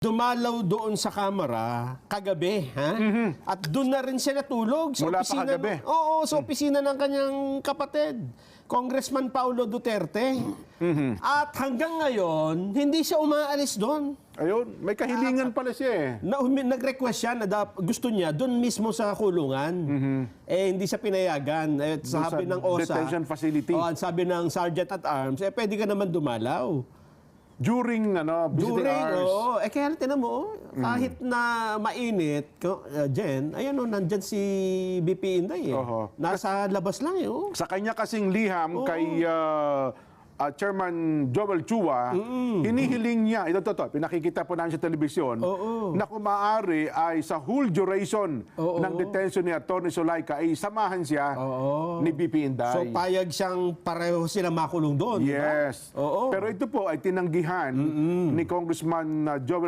dumalaw doon sa kamera kagabi, ha? At doon na rin siya natulog sa Mm-hmm. Mula pa opisina. kagabi. ng- Oo, sa opisina ng kanyang kapatid, Congressman Paulo Duterte. Mm-hmm. At hanggang ngayon, hindi siya umaalis doon. Ayun, may kahilingan pala siya eh. Na, nag-request siya na gusto niya doon mismo sa kulungan. Eh, hindi siya pinayagan. Eh, sabi sa ng OSA. detention facility. Oh, sabi ng Sergeant at Arms, eh, pwede ka naman dumalaw. During ano, visiting During, hours. oo. Eh, kaya tinan mo, oh, kahit na mainit, ko, uh, Jen, ayan o, nandyan si BP Inday eh. Oho. Nasa labas lang eh, oh. Sa kanya kasing liham kay uh, uh, Chairman Joel Chua, hinihiling niya, ito to, to, pinakikita po namin sa telebisyon, Oo. na kung maaari ay sa whole duration Oo. ng detention ni Atty. Sulaika ay samahan siya Oo. ni BP Inday. So, payag siyang pareho sila makulong doon. Yes. Oo. Pero ito po ay tinanggihan ni Congressman uh, Joel